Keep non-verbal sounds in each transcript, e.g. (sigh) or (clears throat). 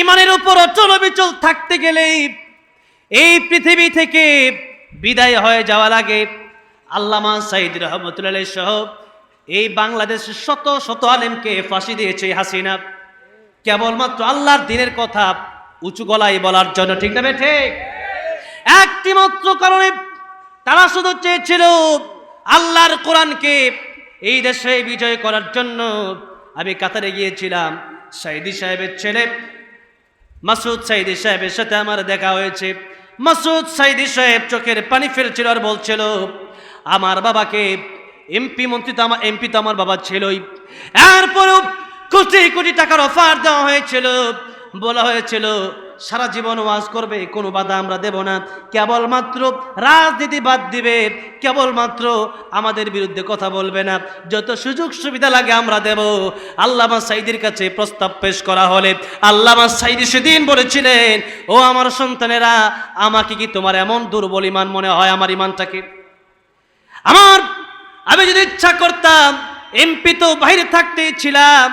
ইমানের উপর অচল বিচল থাকতে গেলেই এই পৃথিবী থেকে বিদায় হয়ে যাওয়া লাগে। আল্লামা সাইদ রহমতুল্লাহ সহ এই বাংলাদেশের শত শত আলেমকে ফাঁসি দিয়েছে হাসিনা। কেবলমাত্র আল্লাহর দিনের কথা উঁচু গলায় বলার জন্য, ঠিক না ঠিক। একটি মাত্র কারণে তারা শুধু চেয়েছিল আল্লাহর কোরআনকে এই দেশে বিজয় করার জন্য। আমি কাতারে গিয়েছিলাম সাইদি সাহেবের ছেলে মাসুদ সাইদি সাহেবের সাথে আমার দেখা হয়েছে। মাসুদ সাইদি সাহেব চোখের পানি ফেলছিল আর বলছিল, আমার বাবাকে এমপি মন্ত্রী তো আমার এমপি তো আমার বাবা ছিলই। এরপরেও কোটি কোটি টাকার অফার দেওয়া হয়েছিল। বলা হয়েছিল সারা জীবন ওয়াজ করবে, কোনো বাধা আমরা দেব না। কেবলমাত্র রাজনীতি বাদ দিবে, কেবলমাত্র আমাদের বিরুদ্ধে কথা বলবে না। যত সুযোগ সুবিধা লাগে আমরা দেব। আল্লামা সাইদির কাছে প্রস্তাব পেশ করা হলে, আল্লামা সাইদি সেদিন বলেছিলেন, ও আমার সন্তানেরা, আমাকে কি তোমার এমন দুর্বল ইমান মনে হয় আমার ইমানটাকে? আমার আমি যদি ইচ্ছা করতাম, এমপি তো বাইরে থাকতেই ছিলাম,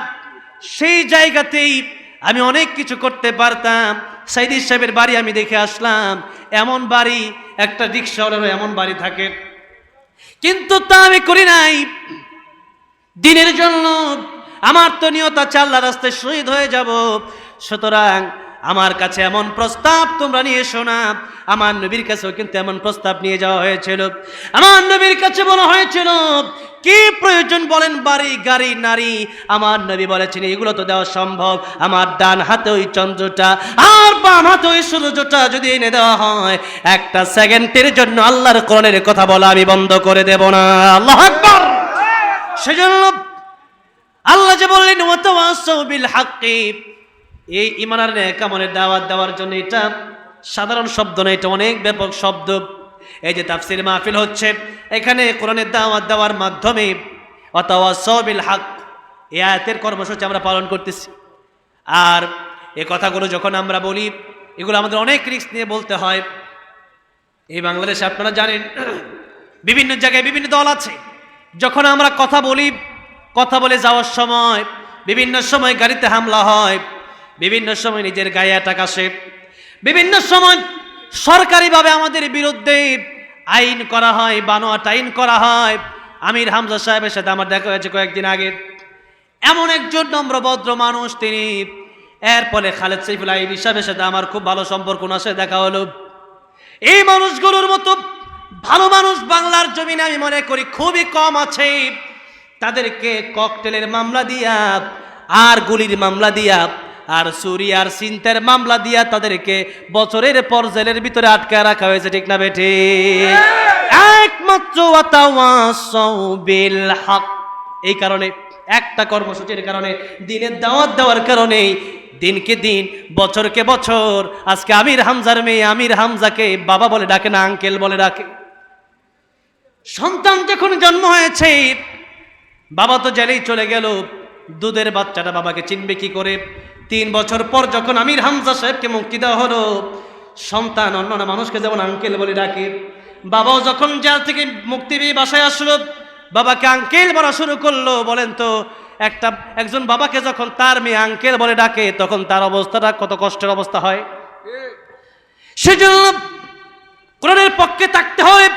সেই জায়গাতেই আমি অনেক কিছু করতে পারতাম। সাইদি সাহেবের বাড়ি আমি দেখে আসলাম, এমন বাড়ি, একটা রিক্সাওয়ালারও এমন বাড়ি থাকে। কিন্তু তা আমি করি নাই। দিনের জন্য আমার তো নিয়ত চাল্লা রাস্তায় শহীদ হয়ে যাব। সুতরাং আমার কাছে এমন প্রস্তাব তোমরা নিয়ে শোনা আমার নবীর কাছেও কিন্তু এমন প্রস্তাব নিয়ে যাওয়া হয়েছিল। আমার নবীর কাছে বলা হয়েছিল, কি প্রয়োজন বলেন, বাড়ি, গাড়ি, নারী? আমার নবী বলেছেন, এগুলো তো দেওয়া সম্ভব। আমার ডান হাতে ওই চন্দ্রটা আর বাম হাতে ওই সূর্যটা যদি এনে দেওয়া হয়, একটা সেকেন্ডের জন্য আল্লাহর কোরআনের কথা বলা আমি বন্ধ করে দেব না। আল্লাহ আকবার। সেজন্য আল্লাহ যে বললেন ওয়াতাওয়াসাউ বিল হাক্কি। এই ইমানার কামনের দাওয়াত দেওয়ার জন্য এটা সাধারণ শব্দ না এটা অনেক ব্যাপক শব্দ। এই যে তাফসির মাহফিল হচ্ছে, এখানে কোরআনের দাওয়াত দেওয়ার মাধ্যমে অথবা বিল হাক এ আয়াতের কর্মসূচি আমরা পালন করতেছি। আর এ কথাগুলো যখন আমরা বলি, এগুলো আমাদের অনেক রিস্ক নিয়ে বলতে হয়। এই বাংলাদেশে আপনারা জানেন, বিভিন্ন জায়গায় বিভিন্ন দল আছে, যখন আমরা কথা বলি, কথা বলে যাওয়ার সময়, বিভিন্ন সময় গাড়িতে হামলা হয় বিভিন্ন সময় নিজের গায়ে অ্যাটাক আসে। বিভিন্ন সময় সরকারিভাবে আমাদের বিরুদ্ধে আইন করা হয়, বানোয়াট আইন করা হয়। আমির হামজা সাহেবের সাথে আমার দেখা হয়েছে কয়েকদিন আগে। এমন একজন নম্রভদ্র মানুষ তিনি। এর ফলে খালেদ সাইফুল আইন সাহেবের সাথে আমার খুব ভালো সম্পর্ক ওনার দেখা হলো। এই মানুষগুলোর মতো ভালো মানুষ বাংলার জমিনে আমি মনে করি খুবই কম আছে। তাদেরকে ককটেলের মামলা দিয়া, আর গুলির মামলা দিয়া আর চুরি আর চিন্তার মামলা দিয়া তাদেরকে বছরের পর জেলের ভিতরে আটকায় রাখা হয়েছে, ঠিক না বেঠে? একমাত্র এই কারণে, একটা কর্মসূচির কারণে, দিনের দাওয়াত দেওয়ার কারণে দিনকে দিন, বছরকে বছর, আজকে আমির হামজার মেয়ে আমির হামজাকে বাবা বলে ডাকে না, আঙ্কেল বলে ডাকে। সন্তান যখন জন্ম হয়েছে, বাবা তো জেলেই চলে গেল। দুধের বাচ্চাটা বাবাকে চিনবে কি করে? তিন বছর পর যখন আমির হামজা সাহেবকে মুক্তি দেওয়া হলো, সন্তান অন্য মানুষকে যেমন আঙ্কেল বলে ডাকে, বাবাও যখন জেল থেকে মুক্তি পেয়ে বাসায় আসলো, বাবাকে আঙ্কেল বলা শুরু করল, বলেন তো, একটা, একজন বাবাকে যখন তার মেয়ে আঙ্কেল বলে ডাকে, তখন তার অবস্থাটা কত কষ্টের অবস্থা হয়? সেজন্য কোরআনের পক্ষে থাকতে হয়,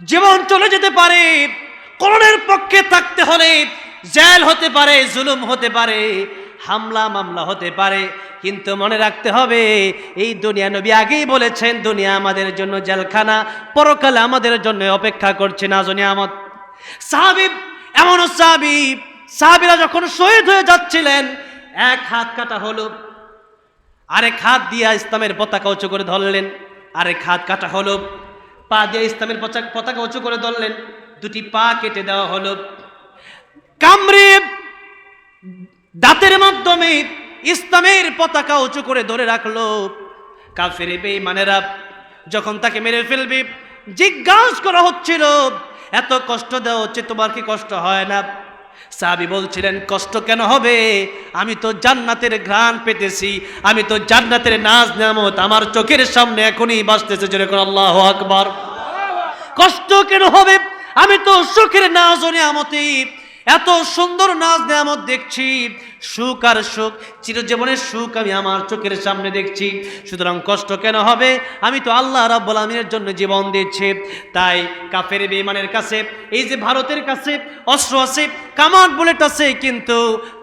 জীবন চলে যেতে পারে, কোরআনের পক্ষে থাকতে হলে জেল হতে পারে, জুলুম হতে পারে হামলা মামলা হতে পারে। কিন্তু মনে রাখতে হবে, এই দুনিয়া নবী আগেই বলেছেন, দুনিয়া আমাদের জন্য জেলখানা, পরকালে আমাদের জন্য অপেক্ষা করছে না জনিয়ামত সাহাবিব এমন সাহাবিব, সাহাবিরা যখন শহীদ হয়ে যাচ্ছিলেন, এক হাত কাটা হলো, আরেক হাত দিয়ে ইসলামের পতাকা উঁচু করে ধরলেন, আরেক হাত কাটা হলো, পা দিয়ে ইসলামের পতাকা উঁচু করে ধরলেন, দুটি পা কেটে দেওয়া হলো। কামড়ে দাঁতের মাধ্যমে ইসলামের পতাকা উঁচু করে ধরে রাখল। কাফের বেঈমানেরা যখন তাকে মেরে ফেলবে, জিজ্ঞাসা করা হচ্ছিল, এত কষ্ট দেওয়া হচ্ছে, তোমার কি কষ্ট হয় না? সাহাবি বলছিলেন, কষ্ট কেন হবে? আমি তো জান্নাতের ঘ্রাণ পেতেছি, আমি তো জান্নাতের নাজ নামত আমার চোখের সামনে এখনই বাঁচতেছে। যেরকম আল্লাহ আকবার। কষ্ট কেন হবে? আমি তো সুখের ও নিয়ামতি এত সুন্দর নাচ নেয়ামত দেখছি। সুখ আর সুখ, চিরজীবনের সুখ আমি আমার চোখের সামনে দেখছি। সুতরাং কষ্ট কেন হবে? আমি তো আল্লাহ রাব্বুল আমিনের জন্য জীবন দিচ্ছি তাই কাফের বেঈমানের কাছে, এই যে ভারতের কাছে অস্ত্র আছে কামান বুলেট আছে, কিন্তু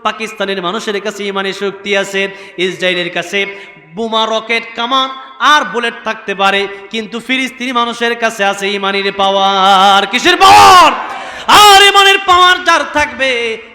পাকিস্তানের মানুষের কাছে ইমানের শক্তি আছে, ইসরায়েলের কাছে বোমা, রকেট কামান আর বুলেট থাকতে পারে, কিন্তু ফিলিস্তিনি মানুষের কাছে আছে ইমানের পাওয়ার। কিসের পাওয়ার? আর ইমানের পাওয়ার যার থাকবে,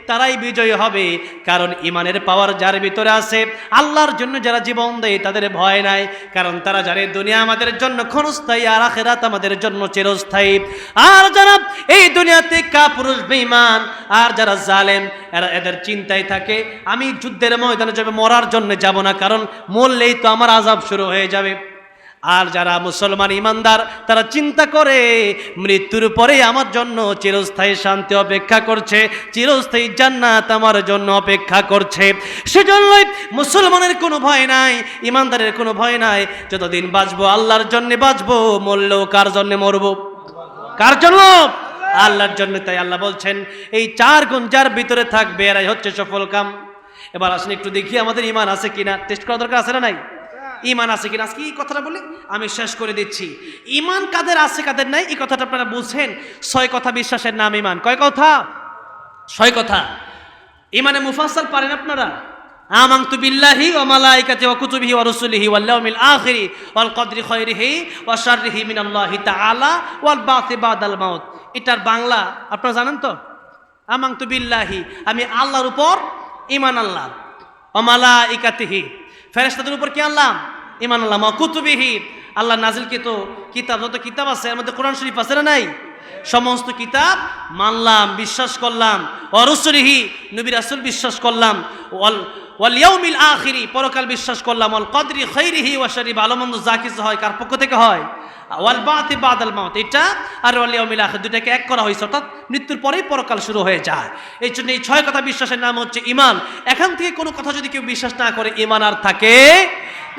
তারাই বিজয়ী হবে। কারণ ইমানের পাওয়ার যার ভিতরে আছে, আল্লাহর জন্য যারা জীবন দেয়, তাদের ভয় নাই। কারণ তারা জানে দুনিয়া আমাদের জন্য ক্ষণস্থায়ী আর আখেরাত আমাদের জন্য চিরস্থায়ী। আর যারা এই দুনিয়াতে কাপুরুষ, বেঈমান, আর যারা জালেম, এরা এদের চিন্তায় থাকে, আমি যুদ্ধের ময়দানে যাবে, মরার জন্য যাব না, কারণ মরলেই তো আমার আজাব শুরু হয়ে যাবে। আর যারা মুসলমান ইমানদার, তারা চিন্তা করে, মৃত্যুর পরে আমার জন্য চিরস্থায়ী শান্তি অপেক্ষা করছে, চিরস্থায়ী জান্নাত আমার জন্য অপেক্ষা করছে। সেজন্যই মুসলমানের কোনো ভয় নাই, ইমানদারের কোনো ভয় নাই, যতদিন বাঁচবো আল্লাহর জন্যে বাঁচবো, মরলেও কার জন্য মরবো? কার জন্য? আল্লাহর জন্য, তাই আল্লাহ বলছেন, এই চার গুণ যার ভিতরে থাকবে, এরাই হচ্ছে সফল কাম। এবার আসলে একটু দেখি আমাদের ইমান আছে কিনা। টেস্ট করা দরকার আছে না নাই? ইমান আছে কিনা? আজকে এই কথাটা বলে, আমি শেষ করে দিচ্ছি। ইমান কাদের আছে, কাদের নাই, এই কথাটা আপনারা বুঝছেন ছয় কথা বিশ্বাসের নাম ইমান। কয় কথা? ছয় কথা। ইমানে মুফাসসাল পারেন আপনারা? আমানতু বিল্লাহি ওয়া মালাইকাতি ওয়া কুতুবিহি ওয়া রুসুলিহি ওয়াল ইয়াউমিল আখিরি ওয়াল কদরি খায়রিহি ওয়া শাররিহি মিনাল্লাহি তাআলা ওয়াল বাতি বাদাল মাউত। এটার বাংলা আপনারা জানেন তো? আমানতু বিল্লাহি। আমি আল্লাহর উপর ইমান আল্লাহ ওয়া মালাইকাতিহি। ফেরেশতাদের উপর কি আল্লাহ ঈমান আল্লাহ নাজিল কে তো কিতাব, যত কিতাব আছে মধ্যে কোরআন শরীফ আছে না নাই? সমস্ত কিতাব মানলাম, বিশ্বাস করলাম। অরসরিহি নবী রাসুল বিশ্বাস করলাম। ওয়াল ওয়ালিয়াউমিল আখিরি, পরকাল বিশ্বাস করলাম। অল কদরি খৈরিহি ওয়াশারি ভালো মন্দ যা কিছু হয়, কার পক্ষ থেকে হয়? ওয়াল বাতি বাদাল মাউত। এটা আর ওয়াল ইয়াউমিল আখির। দুটাকে এক করা হয়েছে, অর্থাৎ মৃত্যুর পরেই পরকাল শুরু হয়ে যায়। এই জন্য এই ছয় কথা বিশ্বাসের নাম হচ্ছে ইমান এখান থেকে কোনো কথা যদি কেউ বিশ্বাস না করে ইমান আর থাকে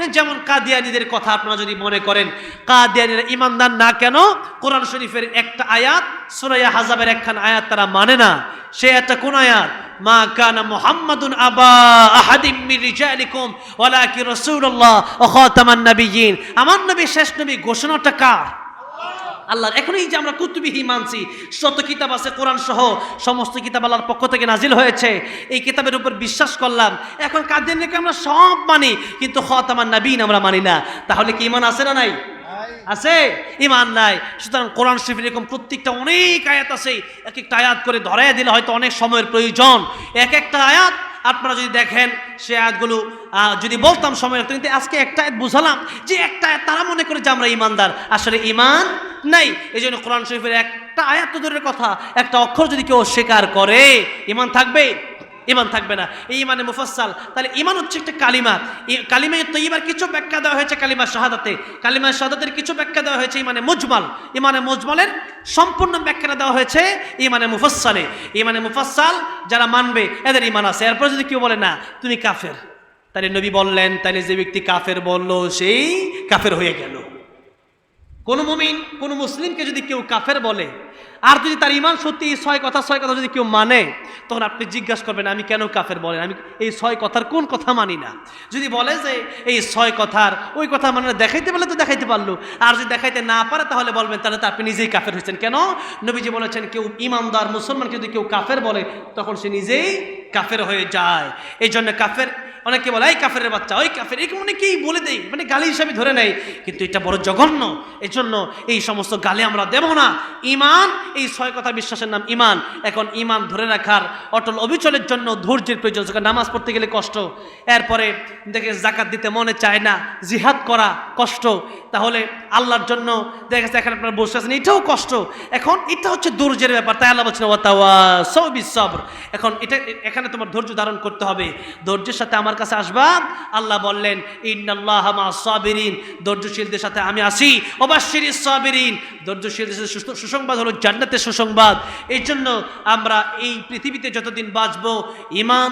যেমন কাদিয়ানিদের কথা আপনারা যদি মনে করেন, কাদিয়ানিরা ইমানদার না কেন? কোরআন শরীফের একটা আয়াত সুরাইয়া হাজাবের একখান আয়াত তারা মানে না। সে একটা কোন আয়াত? মা কানা মুহাম্মাদুন আবা আহাদিম মির রিজালিকুম ওয়ালাকি রাসূলুল্লাহ ওয়া খাতামান আমার নবী শেষ নবী ঘোষণাটা কার? আল্লাহর। এখন এই যে আমরা কুতুবিহি মানছি শত কিতাব আছে কোরআন সহ সমস্ত কিতাব আল্লাহর পক্ষ থেকে নাজিল হয়েছে এই কিতাবের উপর বিশ্বাস করলাম। এখন কাদিয়ানকে আমরা সব মানি কিন্তু হত আমার নাবিন আমরা মানি না। তাহলে কি ইমান আছে না নাই? আছে? ইমান নাই। সুতরাং কোরআন শরীফের এরকম প্রত্যেকটা অনেক আয়াত আছে এক একটা আয়াত করে ধরাইয়া দিলে হয়তো অনেক সময়ের প্রয়োজন। এক একটা আয়াত আপনারা যদি দেখেন সে আয়াতগুলো যদি বলতাম সময় লাগতো কিন্তু আজকে একটা আয়াত বুঝালাম যে একটা আয়াত তারা মনে করে যে আমরা ইমানদার। আসলে ইমান নাই এই জন্য কোরআন শরীফের একটা আয়াত দূরের কথা, একটা অক্ষর যদি কেউ স্বীকার করে, ইমান থাকবে ইমান থাকবে না। এই ইমানে মুফাসসাল। তাহলে ইমান হচ্ছে একটা কালিমা। এই কালিমায় তো এবার কিছু ব্যাখ্যা দেওয়া হয়েছে কালিমা শাহাদাতে। কালিমা শাহাদাতের কিছু ব্যাখ্যা দেওয়া হয়েছে ইমানে মুজমাল। ইমানে মুজমালের সম্পূর্ণ ব্যাখ্যা দেওয়া হয়েছে ইমানে মুফাসসালে। ইমানে মুফাসসাল যারা মানবে, এদের ইমান আছে। এরপর যদি কেউ বলে, না, তুমি কাফের। তাহলে নবী বললেন, তাহলে যে ব্যক্তি কাফের বলল, সেই কাফের হয়ে গেল। কোনো মুমিন, কোনো মুসলিমকে যদি কেউ কাফের বলে আর যদি তার ইমান সত্যি এই ছয় কথা ছয় কথা যদি কেউ মানে তখন আপনি জিজ্ঞাসা করবেন, আমি কেন কাফের? বলেন, আমি এই ছয় কথার কোন কথা মানি না? যদি বলে যে, এই ছয় কথার ওই কথা মানে দেখাইতে পারলে তো দেখাইতে পারল। আর যদি দেখাইতে না পারে, তাহলে বলবেন, তাহলে তো আপনি নিজেই কাফের হয়েছেন। কেন? নবীজি বলেছেন, কেউ ইমানদার মুসলমানকে যদি কেউ কাফের বলে, তখন সে নিজেই কাফের হয়ে যায়। এই জন্য কাফের, অনেকে বলে, এই কাফের বাচ্চা, ওই কাফের। এই অনেকেই বলে দেয় মানে গালি হিসাবে ধরে নেয়, কিন্তু এটা বড় জঘন্য। এই জন্য এই সমস্ত গালি আমরা দেব না। ইমান এই ছয় কথা বিশ্বাসের নাম ইমান। এখন ইমান ধরে রাখার অটল অবিচলের জন্য ধৈর্যের প্রয়োজন। নামাজ পড়তে গেলে কষ্ট, এরপরে দেখে জাকাত দিতে মনে চায় না, জিহাদ করা কষ্ট, তাহলে আল্লাহর জন্য দেখা যাচ্ছে এখানে আপনার বসে আছেন, এটাও কষ্ট। এখন এটা হচ্ছে ধৈর্যের ব্যাপার, তাই আল্লাহ বলছেন ওয়াতাওয়া সৌবি সবর এখন এটা, এখানে তোমার ধৈর্য ধারণ করতে হবে। ধৈর্যের সাথে আমার কাছে আসবা। আল্লাহ বললেন, ইন্নাল্লাহ মা সাবিরিন। ধৈর্যশীলদের সাথে আমি আসি। অবাশির সাবিরিন। ধৈর্যশীলদের সাথে সুসংবাদ হলো জান্নাতের সুসংবাদ। এই জন্য আমরা এই পৃথিবীতে যতদিন বাঁচবো ইমান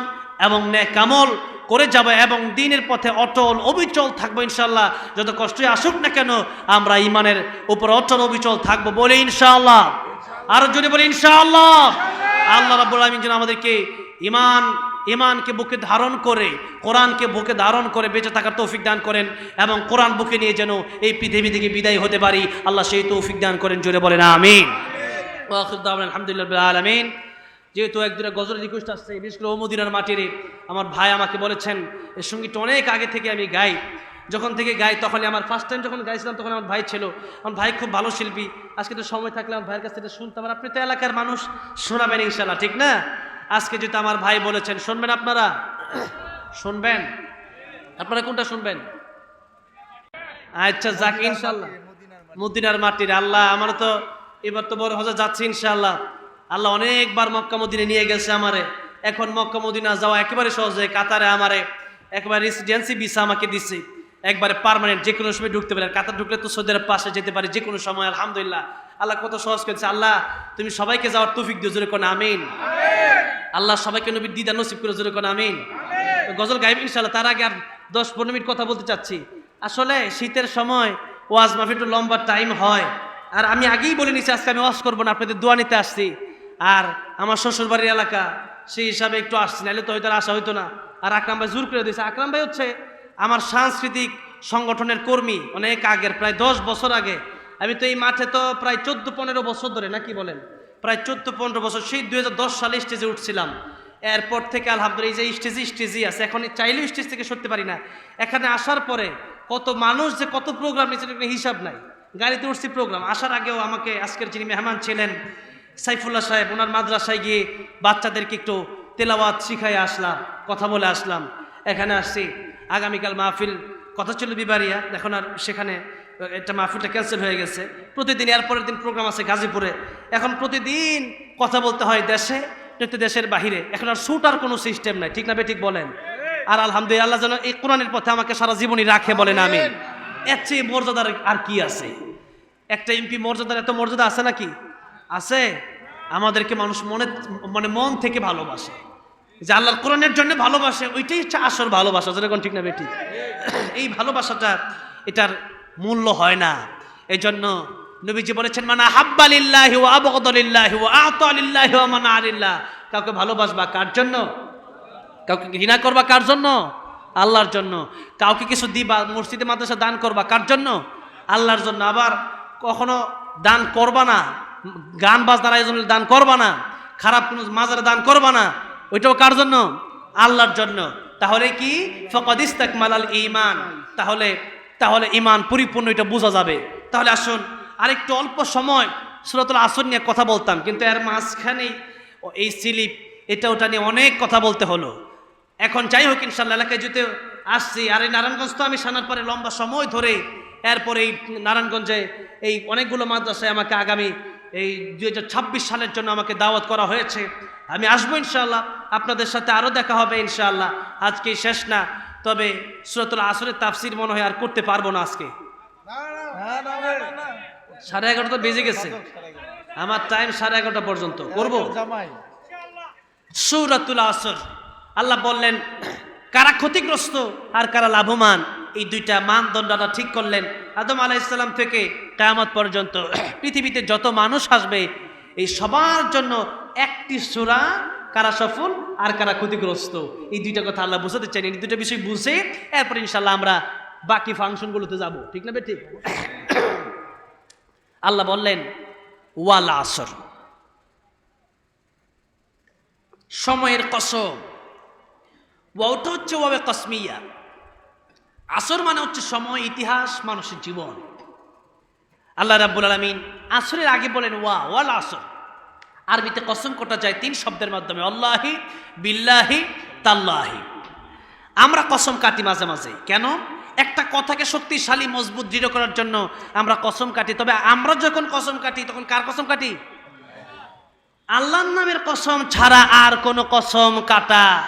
এবং কামল করে যাব এবং দিনের পথে অটল, অবিচল থাকব ইনশাল্লাহ যত কষ্টই আসুক না কেন, আমরা ইমানের উপর অটল, অবিচল থাকব বলে ইনশাআল্লাহ। আরও যদি বলি ইনশাআল্লাহ। আল্লাহ রাব্বুল আলামিন যেন আমাদেরকে ইমান ইমানকে বুকে ধারণ করে, কোরআনকে বুকে ধারণ করে বেঁচে থাকার তৌফিক দান করেন এবং কোরআন বুকে নিয়ে যেন এই পৃথিবী থেকে বিদায় হতে পারি। আল্লাহ সেই তৌফিক দান করেন, জোরে বলেন, আমিন। আলহামদুলিল্লাহ আলামিন। যেহেতু এক দুটা গজলের রিকোয়েস্ট আসছে, বিশেষ করে ও মদিনার মাটিরে, আমার ভাই আমাকে বলেছেন, এর সঙ্গীতটা অনেক আগে থেকে আমি গাই। যখন থেকে গাই, তখনই আমার ফার্স্ট টাইম যখন গাইছিলাম, তখন আমার ভাই ছিল। আমার ভাই খুব ভালো শিল্পী। আজকে তো সময় থাকলে আমার ভাইয়ের কাছ থেকে শুনতাম। আর আপনি তো এলাকার মানুষ, শোনাবেন ইনশাল্লাহ ঠিক না? আজকে যেহেতু আমার ভাই বলেছেন, শুনবেন আপনারা? শুনবেন? আপনারা কোনটা শুনবেন? আচ্ছা যাক ইনশাল্লাহ মদিনার মাটির, আল্লাহ আমার তো এবার তো বড় হজা যাচ্ছে ইনশাল্লাহ আল্লাহ অনেকবার মক্কা মদিনে নিয়ে গেছে আমারে। এখন মক্কা মদিনা যাওয়া একেবারে সহজ হয় কাতারে আমারে একবার রেসিডেন্সি ভিসা আমাকে দিচ্ছে একবারে পার্মানেন্ট যে কোনো সময় ঢুকতে পারে। কাতার ঢুকলে তো সৌদি পাশে যেতে পারি যে কোনো সময়, আলহামদুলিল্লাহ। আল্লাহ কত সহজ করেছে। আল্লাহ, তুমি সবাইকে যাওয়ার তৌফিক দিও, জোরে কোন আমিন। আল্লাহ সবাইকে নবীর দিদা নসিব করে, জোরে কোন আমিন। গজল গাইব ইনশাল্লাহ তার আগে আর দশ পনেরো মিনিট কথা বলতে চাচ্ছি। আসলে শীতের সময় ওয়াজ মাহফিল একটু লম্বা টাইম হয়। আর আমি আগেই বলে নিছি, আজকে আমি ওয়াজ করব না, আপনাদের দোয়া নিতে আসছি। আর আমার শ্বশুর বাড়ির এলাকা, সেই হিসাবে একটু আসছি, নাহলে তো হয়তো আসা হইতো না। আর আকরাম ভাই জোর করে দিয়েছে। আকরাম ভাই হচ্ছে আমার সাংস্কৃতিক সংগঠনের কর্মী, অনেক আগের, প্রায় দশ বছর আগে। আমি তো এই মাঠে তো প্রায় চোদ্দ পনেরো বছর ধরে, নাকি বলেন? প্রায় চোদ্দ পনেরো বছর, সেই দুই হাজার দশ সালে স্টেজে উঠছিলাম। এরপর থেকে আলহামদুলিল্লাহ, এই যে স্টেজই স্টেজই আছে। এখন চাইলেও স্টেজ থেকে সরতে পারি না। এখানে আসার পরে কত মানুষ যে কত প্রোগ্রাম নিয়েছে হিসাব নাই। গাড়িতে উঠছি প্রোগ্রাম আসার আগেও আমাকে আজকের যিনি মেহমান ছিলেন, সাইফুল্লাহ সাহেব, ওনার মাদ্রাসায় গিয়ে বাচ্চাদেরকে একটু তেলাওয়াত শিখাই আসলাম, কথা বলে আসলাম। এখানে আসছি। আগামীকাল মাহফিল, কথা ছিল বিবারিয়া, এখন আর সেখানে একটা মাহফিলটা ক্যান্সেল হয়ে গেছে। প্রতিদিন এর পরের দিন প্রোগ্রাম আছে গাজীপুরে। এখন প্রতিদিন কথা বলতে হয় দেশে নয়তো দেশের বাহিরে। এখন আর শুটার কোনো সিস্টেম নাই, ঠিক না বে ঠিক বলেন? আর আলহামদুলিল্লাহ যেন এই কোরআনের পথে আমাকে সারা জীবনই রাখে বলেন আমি এর চেয়ে মর্যাদার আর কি আছে? একটা এমপি মর্যাদার এত মর্যাদা আছে নাকি? আছে। আমাদেরকে মানুষ মনে মানে মন থেকে ভালোবাসে। যে আল্লাহর কোরআনের জন্য ভালোবাসে, ওইটাই হচ্ছে আসল ভালোবাসা। যেরকম ঠিক না বেটি? এই ভালোবাসাটা এটার মূল্য হয় না। এই জন্য নবীজি বলেছেন মানে হাব্বালিল্লাহি ওয়া আতালিল্লাহি মানা আলিল্লাহ। কাউকে ভালোবাসবা কার জন্য? কাউকে ঘৃণা করবা কার জন্য? আল্লাহর জন্য। কাউকে কিছু দিবা, মসজিদে মাদ্রাসা দান করবা কার জন্য? আল্লাহর জন্য। আবার কখনো দান করবা না? গান বাজনার আয়োজনে দান করবা না? খারাপ কোনো মাজারে দান করবা না? ওইটাও কার জন্য? আল্লাহর জন্য। তাহলে কি? ফকদ ইস্তাকমাল আল ইমান তাহলে তাহলে ইমান পরিপূর্ণ, এটা বোঝা যাবে। তাহলে আসুন, আরেকটু অল্প সময় সুরতুল আসন নিয়ে কথা বলতাম, কিন্তু এর মাঝখানেই এই স্লিপ, এটা ওটা নিয়ে অনেক কথা বলতে হলো। এখন যাই হোক ইনশাল্লাহ এলাকায় যেতে আসছি। আর এই নারায়ণগঞ্জ তো আমি সানার পরে লম্বা সময় ধরে এরপরে এই নারায়ণগঞ্জে এই অনেকগুলো মাদ্রাসায় আমাকে আগামী এই দু হাজার ছাব্বিশ সালের জন্য আমাকে দাওয়াত করা হয়েছে। আমি আসব ইনশাল্লাহ আপনাদের সাথে আরও দেখা হবে ইনশাআল্লাহ। আজকে শেষ না, তবে সুরতুল আসরের তাফসির মনে হয় আর করতে পারব না আজকে। সাড়ে এগারোটা বেজে গেছে। আমার টাইম সাড়ে এগারোটা পর্যন্ত। করব? সৌরাতুল আসর। আল্লাহ বললেন, কারা ক্ষতিগ্রস্ত আর কারা লাভবান? এই দুইটা মানদণ্ডটা ঠিক করলেন। আদম আলাহ ইসলাম থেকে কেয়ামত পর্যন্ত (clears throat) পৃথিবীতে যত মানুষ আসবে, এই সবার জন্য একটি সুরা কারা সফল আর কারা ক্ষতিগ্রস্ত। এই দুইটা কথা আল্লাহ বুঝাতে চাই এই দুইটা বিষয় বুঝে এরপর ইনশাল্লাহ আমরা বাকি ফাংশনগুলোতে যাব। ঠিক না ঠিক? (clears throat) আল্লাহ বললেন, ওয়াল আসর। সময়ের কসম। ওটা হচ্ছে ওয়াবে কসমিয়া। আসর মানে হচ্ছে সময়, ইতিহাস, মানুষের জীবন। আল্লাহ রাব্বুল আলমিন আসরের আগে বলেন, ওয়া, ওয়াল আসর। আরবিতে কসম কটা যায় তিন শব্দের মাধ্যমে, আল্লাহি বিল্লাহি তাল্লাহি। আমরা কসম কাটি মাঝে মাঝে। কেন? একটা কথাকে শক্তিশালী, মজবুত, দৃঢ় করার জন্য আমরা কসম কাটি। তবে আমরা যখন কসম কাটি, তখন কার কসম কাটি? আল্লাহর নামের কসম ছাড়া আর কোনো কসম কাটা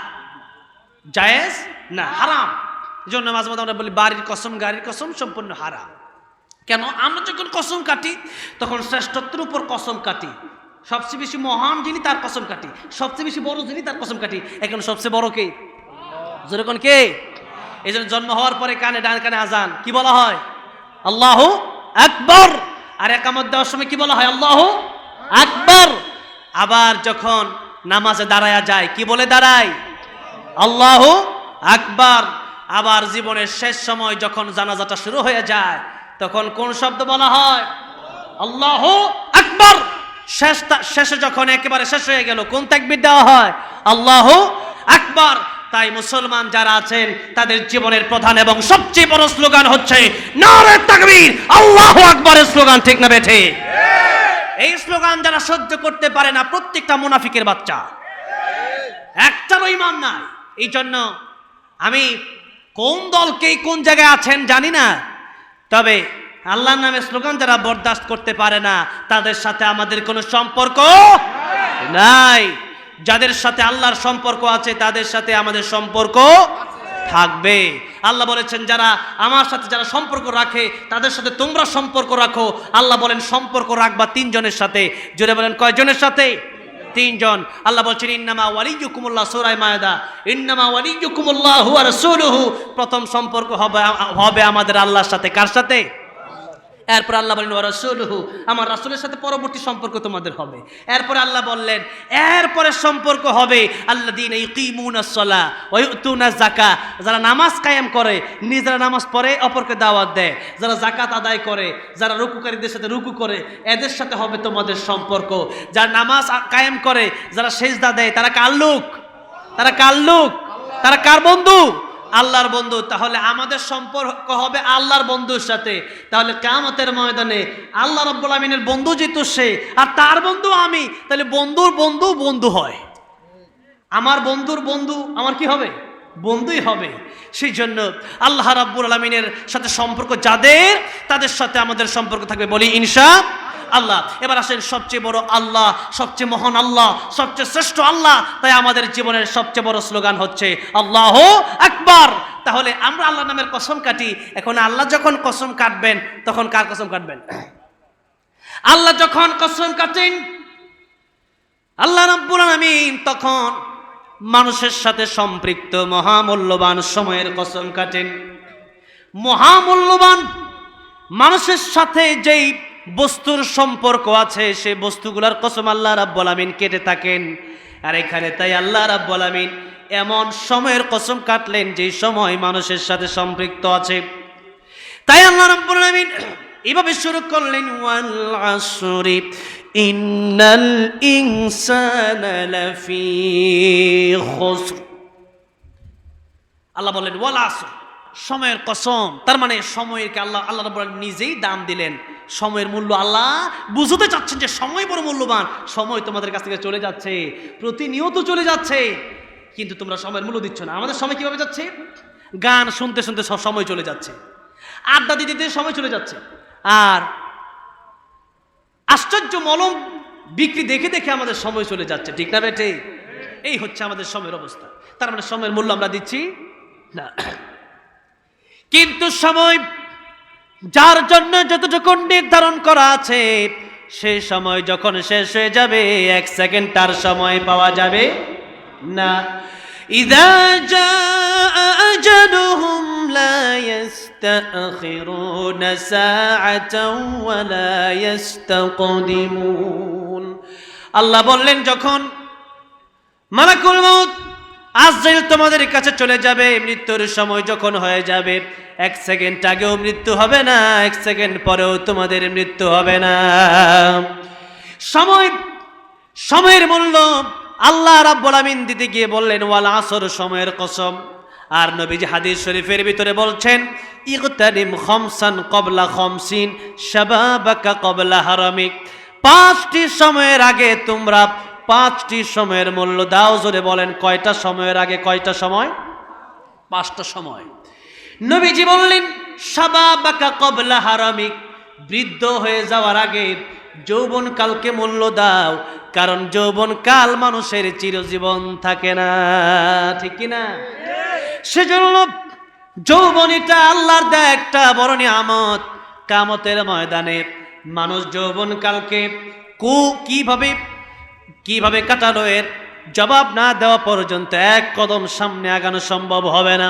জায়েজ না, হারাম। এই জন্য মাঝে মাঝে আমরা বলি, বাড়ির কসম, গাড়ির কসম সম্পূর্ণ হারা কেন? আমরা যখন কসম কাটি, তখন শ্রেষ্ঠত্বের উপর কসম কাটি। সবচেয়ে বেশি মহান যিনি, তার কসম কাটি। সবচেয়ে বেশি বড় যিনি, তার কসম কাটি। এখন সবচেয়ে বড় কে? যেরকম কে? এই জন্য জন্ম হওয়ার পরে কানে ডান, কানে আজান। কি বলা হয়? আল্লাহ আকবর। আর একামত দেওয়ার সময় কি বলা হয়? আল্লাহ আকবর। আবার যখন নামাজে দাঁড়ায়া যায়, কি বলে দাঁড়ায়? আল্লাহ আকবার। আবার জীবনের শেষ সময় যখন জানাজাটা শুরু হয়ে যায়, তখন কোন শব্দ বলা হয়? আল্লাহ আকবার! শেষ শেষে যখন একেবারে শেষ হয়ে গেল, কোন তাকবির দেওয়া হয়? আল্লাহ আকবার! তাই মুসলমান যারা আছেন, তাদের জীবনের প্রধান এবং সবচেয়ে বড় স্লোগান হচ্ছে, নারে তাকবীর! আল্লাহ আকবরের স্লোগান, ঠিক না বেঠে এই স্লোগান যারা সহ্য করতে পারে না, প্রত্যেকটা মুনাফিকের বাচ্চা। একটারও ইমান নাই। এই জন্য আমি কোন দলকে কোন জায়গায় আছেন জানি না। তবে আল্লাহর নামে স্লোগান যারা বরদাস্ত করতে পারে না, তাদের সাথে আমাদের কোনো সম্পর্ক নাই। যাদের সাথে আল্লাহর সম্পর্ক আছে, তাদের সাথে আমাদের সম্পর্ক থাকবে। আল্লাহ বলেছেন, যারা আমার সাথে যারা সম্পর্ক রাখে, তাদের সাথে তোমরা সম্পর্ক রাখো। আল্লাহ বলেন, সম্পর্ক রাখবা তিনজনের সাথে। জোরে বলেন, কয়জনের সাথে? তিনজন। আল্লাহ বলছেন, ইন্নামা ওয়ালিজুকুমুল্লাহ সূরা মায়দা, ইন্নামা ওয়ালিজুকুমুল্লাহ হুয়া রাসূলুহু। প্রথম সম্পর্ক হবে হবে আমাদের আল্লাহর সাথে। কার সাথে? এরপর আল্লাহ বলেন রাসূলুহু, আমার রাসূলের সাথে পরবর্তী সম্পর্ক তোমাদের হবে। এরপর আল্লাহ বললেন, এরপরের সম্পর্ক হবে ইউকিমুনাস সালাহ ওয়া ইউতুনাজ যাকাত যারা নামাজ কায়েম করে, নিজেরা নামাজ পড়ে, অপরকে দাওয়াত দেয়। যারা জাকাত আদায় করে, যারা রুকুকারীদের সাথে রুকু করে, এদের সাথে হবে তোমাদের সম্পর্ক। যারা নামাজ কায়েম করে, যারা সেজদা দেয়, তারা কার লোক? তারা কার লোক? তারা কার বন্ধু? আল্লাহর বন্ধু, তাহলে আমাদের সম্পর্ক হবে আল্লাহর বন্ধুর সাথে। তাহলে কামতের ময়দানে আল্লাহ রব্বুল আমিনের বন্ধু যেহেতু সে, আর তার বন্ধু আমি, তাহলে বন্ধুর বন্ধু বন্ধু হয়। আমার বন্ধুর বন্ধু আমার কি হবে? বন্ধুই হবে। সেই জন্য আল্লাহ রাব্বুল আলমিনের সাথে সম্পর্ক যাদের, তাদের সাথে আমাদের সম্পর্ক থাকবে বলি ইনশা আল্লাহ। এবার আসেন, সবচেয়ে বড় আল্লাহ, সবচেয়ে মহান আল্লাহ, সবচেয়ে শ্রেষ্ঠ আল্লাহ। তাই আমাদের জীবনের সবচেয়ে বড় স্লোগান হচ্ছে, আল্লাহ আকবার। তাহলে আমরা আল্লাহ নামের কসম কাটি, এখন আল্লাহ যখন কসম কাটবেন, তখন কার কসম কাটবেন? আল্লাহ যখন কসম কাটেন, আল্লাহ রাব্বুল আলামিন তখন মানুষের সাথে সম্পৃক্ত মহামূল্যবান সময়ের কসম কাটেন। মহামূল্যবান মানুষের সাথে যেই বস্তুর সম্পর্ক আছে সেই বস্তুগুলার কসম আল্লাহ রাব্বুল আমিন কেটে থাকেন। আর এখানে তাই আল্লাহ রাব্বুল আলামিন এমন সময়ের কসম কাটলেন যে সময় মানুষের সাথে সম্পৃক্ত আছে। তাই আল্লাহ রাব্বুল আলামিন এভাবে শুরু করলেন, ওয়াল আসরি ইন্নাল ইনসানা লাফি খুসর। আল্লাহ বলেন ওয়াল আসর সময়ের কসম। তার মানে সময়কে আল্লাহ আল্লাহ রাব্বুল নিজেই দাম দিলেন। সময়ের মূল্য আল্লাহ বুঝতে চাচ্ছেন যে সময় বড় মূল্যবান। সময় তোমাদের কাছ থেকে চলে যাচ্ছে, প্রতিনিয়ত চলে যাচ্ছে, কিন্তু তোমরা সময়ের মূল্য দিচ্ছ না। আমাদের সময় কীভাবে যাচ্ছে? গান শুনতে শুনতে সব সময় চলে যাচ্ছে, আড্ডা দিতে দিতে সময় চলে যাচ্ছে। আর আশ্চর্য মলম বিক্রি দেখে দেখে আমাদের সময় চলে যাচ্ছে, ঠিক না বেটে এই হচ্ছে আমাদের সময়ের অবস্থা। তার মানে সময়ের মূল্য আমরা দিচ্ছি না। কিন্তু সময় যার জন্য যতটুকু নির্ধারণ করা আছে সেই সময় যখন শেষ হয়ে যাবে এক সেকেন্ড তার সময় পাওয়া যাবে না إذا جاء أجلهم لا يستأخرون ساعة ولا يستقدمون আল্লাহ বললেন যখন মালাকুল মউত আজরাইল তোমাদের কাছে চলে যাবে, মৃত্যুর সময় যখন হয়ে যাবে, এক সেকেন্ড আগেও মৃত্যু হবে না, এক সেকেন্ড পরেও তোমাদের মৃত্যু হবে না। সময়, সময়ের মূল্য আল্লাহ রাব্বুল আমিন দিতে গিয়ে বললেন, ওয়াল আসর, সময়ের কসম। আর নবীজি হাদিস শরীফের ভিতরে বলছেন ইগতানিম খমসান কবলা খমসিন, শাবাবাকা কবলা হারামিক। পাঁচটি সময়ের আগে তোমরা পাঁচটি সময়ের মূল্য দাও, জোরে বলেন, কয়টা সময়ের আগে কয়টা সময়? পাঁচটা সময়। নবীজি বললেন, সাবাবাকা কবলা হারামিক, বৃদ্ধ হয়ে যাওয়ার আগে যৌবন কালকে মূল্য দাও, কারণ যৌবন কাল মানুষের চিরজীবন থাকে না। ঠিক না? সেজন্য যৌবন এটা আল্লাহর দেয় একটা বড় নিয়ামত। কামতের ময়দানে মানুষ যৌবন কালকে কু, কীভাবে কীভাবে কাটালো এর জবাব না দেওয়া পর্যন্ত এক কদম সামনে আগানো সম্ভব হবে না।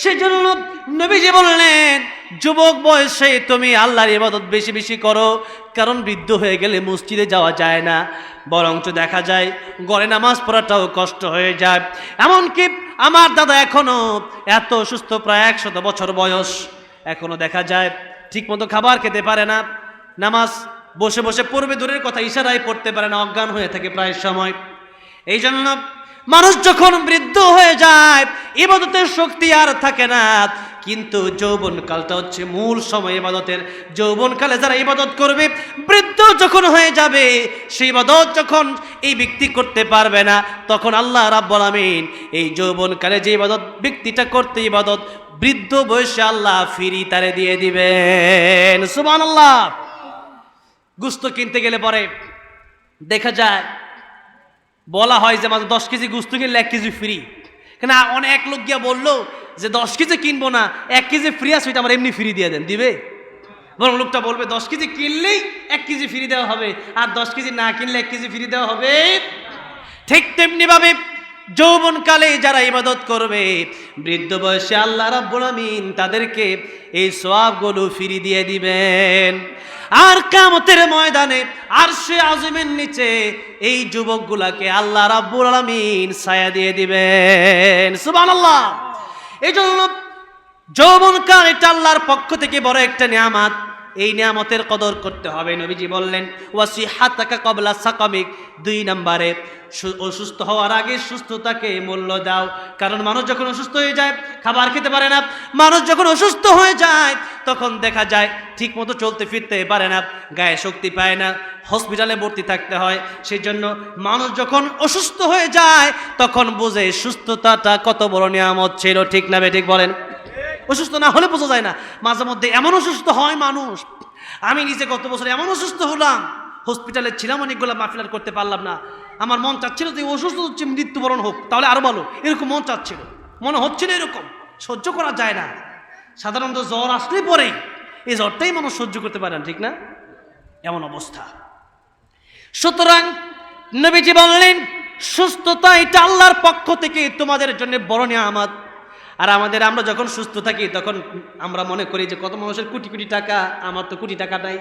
সেজন্য নবীজি বললেন, যুবক বয়সে তুমি আল্লাহর ইবাদত বেশি বেশি করো, কারণ বৃদ্ধ হয়ে গেলে মসজিদে যাওয়া যায় না। বরঞ্চ দেখা যায় গড়ে নামাজ পড়াটাও কষ্ট হয়ে যায়। এমনকি আমার দাদা এখনও এত অসুস্থ প্রায় একশত বছর বয়স। এখনও দেখা যায় ঠিকমতো খাবার খেতে পারে না। নামাজ বসে বসে পড়বে, দূরের কথা ইশারায় পড়তে পারে না, অজ্ঞান হয়ে থাকে প্রায় সময়। এই জন্য মানুষ যখন বৃদ্ধ হয়ে যায়, ইবাদতের শক্তি আর থাকে না। কিন্তু যৌবন কালটা হচ্ছে মূল সময় ইবাদতের। যৌবন কালে যারা ইবাদত করবে, বৃদ্ধ যখন হয়ে যাবে সেই ইবাদত যখন এই ব্যক্তি করতে পারবে না, তখন আল্লাহ রাব্বুল আমিন এই যৌবন কালে যে ইবাদত, ব্যক্তিটা করতে ইবাদত, বৃদ্ধ বয়সে আল্লাহ ফিরি তারে দিয়ে দিবেন। সুবহানাল্লাহ। গুস্ত কিনতে গেলে পরে দেখা যায়, বলা হয় যে মাঝে দশ কেজি গুস্ত কিনলে এক কেজি ফ্রি কেন অনেক লোক গিয়া বলল যে দশ কেজি কিনবো না, এক কেজি ফ্রি আছে আমার এমনি ফ্রি দিয়ে দেন, দিবে? বরং লোকটা বলবে, দশ কেজি কিনলেই এক কেজি ফ্রি দেওয়া হবে, আর দশ কেজি না কিনলে এক কেজি ফ্রি দেওয়া হবে। ঠিক তেমনি ভাবে যৌবনকালে যারা ইবাদত করবে, বৃদ্ধ বয়সে আল্লাহ রাব্বুল আমিন তাদেরকে এই সওয়াবগুলো ফিরি দিয়ে দিবেন। আর কামতের ময়দানে আর সে আজমের নিচে এই যুবকগুলাকে আল্লাহ রাব্বুল আলমিন ছায়া দিয়ে দিবেন। সুবহানাল্লাহ। এই জন্য যৌবনকাল এটা আল্লাহর পক্ষ থেকে বড় একটা নিয়ামত। এই নিয়ামতের কদর করতে হবে, নবীজি বললেন ওয়াসি হাতাকা কবলা সাকামিক। দুই নম্বরে অসুস্থ হওয়ার আগে সুস্থতাকে মূল্য দাও। কারণ মানুষ যখন অসুস্থ হয়ে যায়, খাবার খেতে পারে না। মানুষ যখন অসুস্থ হয়ে যায়, তখন দেখা যায় ঠিক মতো চলতে ফিরতে পারে না, গায়ে শক্তি পায় না, হসপিটালে ভর্তি থাকতে হয়। সেই জন্য মানুষ যখন অসুস্থ হয়ে যায়, তখন বোঝে সুস্থতাটা কত বড় নিয়ামত ছিল, ঠিক না ঠিক বলেন? অসুস্থ না হলে বোঝা যায় না। মাঝে মধ্যে এমন অসুস্থ হয় মানুষ। আমি নিজে গত বছর এমন অসুস্থ হলাম। হসপিটালে ছিলাম অনেকগুলো মাফিলার করতে পারলাম না। আমার মন চাচ্ছিল যে অসুস্থ হচ্ছে, মৃত্যুবরণ হোক। তাহলে আরও ভালো। এরকম মন চাচ্ছিল। মনে হচ্ছিল এরকম। সহ্য করা যায় না। সাধারণত জ্বর আসলে পরে। এই জ্বরটাই মানুষ সহ্য করতে পারে না, ঠিক না? এমন অবস্থা। সুতরাং নবীজি বললেন, সুস্থতা এটা আল্লাহর পক্ষ থেকে তোমাদের জন্য বড় নিয়ামত আর আমাদের আমরা যখন সুস্থ থাকি, তখন আমরা মনে করি যে কত মানুষের কোটি কোটি টাকা, আমার তো কোটি টাকা নাই।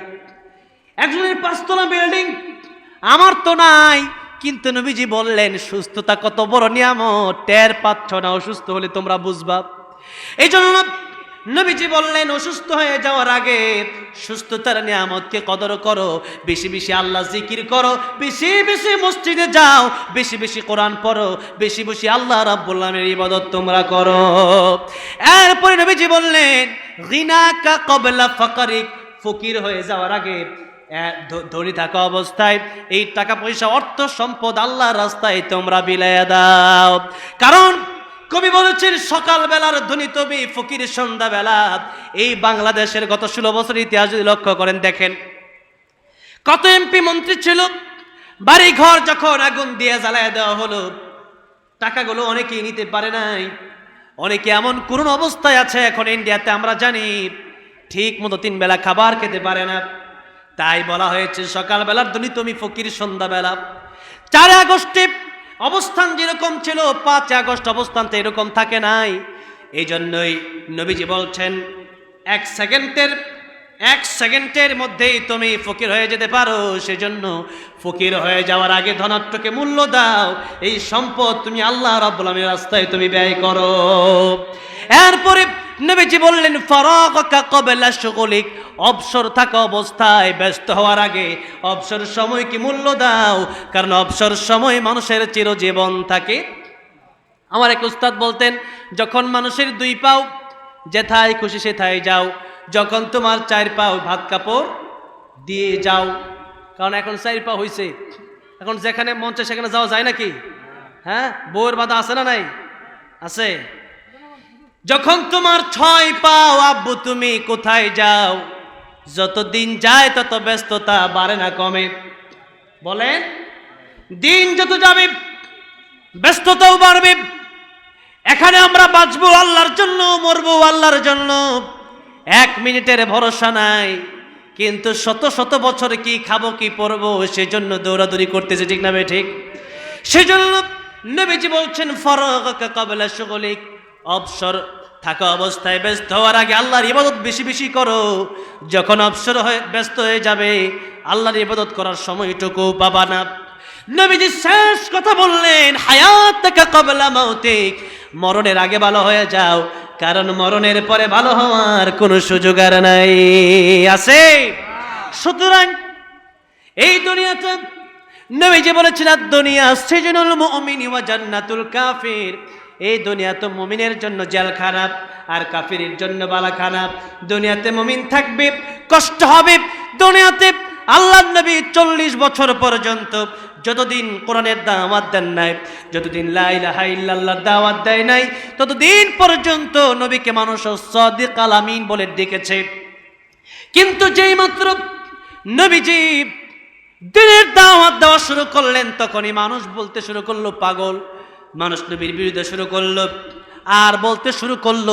একজনের পাঁচতলা বিল্ডিং, আমার তো নাই। কিন্তু নবীজি বললেন, সুস্থতা কত বড় নিয়ামত, টের পাচ্ছ না, অসুস্থ হলে তোমরা বুঝবা। এই জন্য নবীজি বললেন, অসুস্থ হয়ে যাওয়ার আগে সুস্থতার নিয়ামতকে কদর করো, বেশি বেশি আল্লাহ জিকির করো, বেশি বেশি মসজিদে যাও, বেশি বেশি কোরআন পড়ো, বেশি বেশি আল্লাহ রাব্বুল আলামিনের ইবাদত তোমরা করো। এরপরে নবীজি বললেন গিনাকা কবলা ফাকারিক, ফকির হয়ে যাওয়ার আগে ধনী থাকা অবস্থায় এই টাকা পয়সা, অর্থ সম্পদ আল্লাহর রাস্তায় তোমরা বিলাইয়া দাও। কারণ কবি বলেছেন, সকালবেলার ধনী তবি, ফকির সন্ধ্যাবেলা। এই বাংলাদেশের গত ষোলো বছর ইতিহাস যদি লক্ষ্য করেন, দেখেন। কত এমপি মন্ত্রী ছিল বাড়ি ঘর যখন আগুন দিয়ে জ্বালায় দেওয়া হলো, টাকাগুলো অনেকেই নিতে পারে নাই। অনেকে এমন করুণ অবস্থায় আছে, এখন ইন্ডিয়াতে আমরা জানি, ঠিক মতো তিন বেলা খাবার খেতে পারে না। তাই বলা হয়েছে, সকালবেলার ধনী তুমি ফকির সন্ধ্যাবেলা। চার আগস্টে অবস্থান যেরকম ছিল পাঁচ আগস্ট অবস্থান তো এরকম থাকে নাই। এই জন্যই নবীজি বলছেন, এক সেকেন্ডের এক সেকেন্ডের মধ্যেই তুমি ফকির হয়ে যেতে পারো, সেজন্য ফকির হয়ে যাওয়ার আগে ধনাত্মকে মূল্য দাও। এই সম্পদ তুমি আল্লাহ রাব্বুল আলামিনের রাস্তায় তুমি ব্যয় করো। এরপরে নবীজি বললেন ফরাকা কবেলা শুগলিক। অবসর থাকা অবস্থায় ব্যস্ত হওয়ার আগে অবসর সময় কি মূল্য দাও? কারণ অবসর সময় মানুষের চিরজীবন থাকে। আমার এক উস্তাদ বলতেন, যখন মানুষের দুই পাও যেথায় খুশি সেথায় যাও। যখন তোমার চার পাও ভাত কাপড় দিয়ে যাও, কারণ এখন চার পা হইছে। এখন যেখানে মন সেখানে যাওয়া যায় নাকি? হ্যাঁ? বউয়ের বাধা আছে না নাই? আছে। যখন তোমার ছয় পাও, আব্বু তুমি কোথায় যাও? যত দিন যায় তত ব্যস্ততা বাড়ে না কমে। বলেন, দিন যত যাবে, ব্যস্ততাও বাড়বে। এখানে আমরা বাঁচবো আল্লাহর জন্য, মরবো আল্লাহর জন্য। এক মিনিটের ভরসা নাই। কিন্তু শত শত বছর কি খাব, কি পরবো, সেজন্য দৌড়াদৌড়ি করতেছে, ঠিক না ঠিক? সেজন্য নবীজি বলছেন ফরক কাবলা সুগলিক অবসর থাকা অবস্থায় ব্যস্ত হওয়ার আগে আল্লাহর ইবাদত বেশি বেশি করো। যখন অবসর হয়ে ব্যস্ত হয়ে যাবে, আল্লাহর ইবাদত করার সময়টুকু পাবা না। নবীজি শেষ কথা বললেন হায়াত কবলা মৌতিক মরণের আগে ভালো হয়ে যাও। কারণ মরণের পরে ভালো হওয়ার কোনো সুযোগ আর নাই। আছে? সুতরাং এই দুনিয়াতে নবীজি বলেছেন, আর দুনিয়া সেজনুল মুমিন ওয়া জান্নাতুল কাফির। এই দুনিয়া তো মুমিনের জন্য জেল খারাপ, আর কাফিরের জন্য বালা খারাপ। দুনিয়াতে মুমিন থাকবে, কষ্ট হবে। দুনিয়াতে আল্লাহ নবী চল্লিশ বছর পর্যন্ত যতদিন কোরআনের দাওয়াত দেন নাই, যতদিন লাইলাহা ইল্লাল্লাহর দাওয়াত দেয় নাই, ততদিন পর্যন্ত নবীকে মানুষ সদিক আলামিন বলে ডেকেছে। কিন্তু যেই মাত্র নবীজি দিনের দাওয়াত দেওয়া শুরু করলেন, তখনই মানুষ বলতে শুরু করল পাগল। মানুষ নবীর বিরুদ্ধে শুরু করল আর বলতে শুরু করল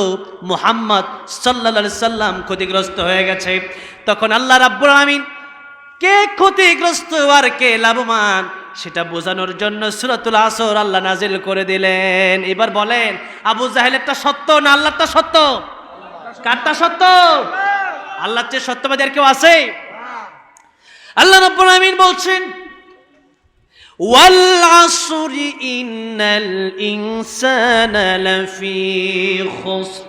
মুহাম্মদ সাল্লা সাল্লাম ক্ষতিগ্রস্ত হয়ে গেছে। তখন আল্লাহ রাব্বুল আমিন কে ক্ষতিগ্রস্ত আর কে লাভবান, সেটা বোঝানোর জন্য সুরাতুল আসর আল্লাহ নাজিল করে দিলেন। এবার বলেন, আবু জাহেলেরটা সত্য না আল্লাহটা সত্য? কারটা সত্য? আল্লাহর চেয়ে সত্যবাদী আর কেউ আছে? আল্লাহ রব্বুল আমিন বলছেন, ওয়াল আসরি ইন্নাল ইনসানা লাফি খুসর।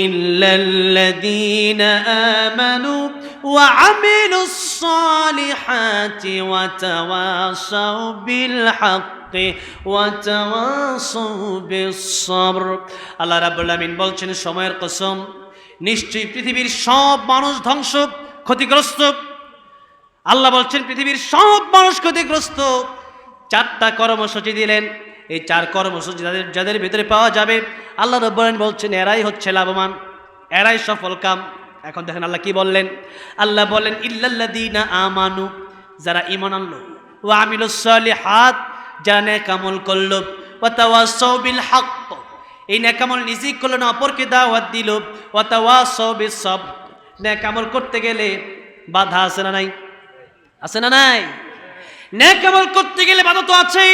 إلا الذين آمنوا وعملوا الصالحات وتواصوا بالحق وتواصوا بالصبر আল্লাহ রাব্বুল আমিন বলছেন সময়ের কসম নিশ্চয়ই পৃথিবীর সব মানুষ ধ্বংস ক্ষতিগ্রস্ত আল্লাহ বলছেন পৃথিবীর সব মানুষ ক্ষতিগ্রস্ত চারটা কর্মসূচি দিলেন এই চার কর্মসূচি যাদের যাদের ভিতরে পাওয়া যাবে, আল্লাহ রব্বান বলছেন, এরাই হচ্ছে লাভবান, এরাই সফল কাম। এখন দেখেন আল্লাহ কি বললেন? আল্লাহ বলেন ইল্লাল্লাদিনা আমানু যারা ইমান আনলো ও আমিল হাত যারা নেকামল করল ও তাওয়াসাউ বিল হক এই নেকামল নিজেই করল না, অপরকে দাওয়াত দিল ও তাওয়াসাউ বিস সব নেকামল করতে গেলে বাধা আছে না নাই? আছে না নাই? ন্যাক করতে গেলে বাধা তো আছেই।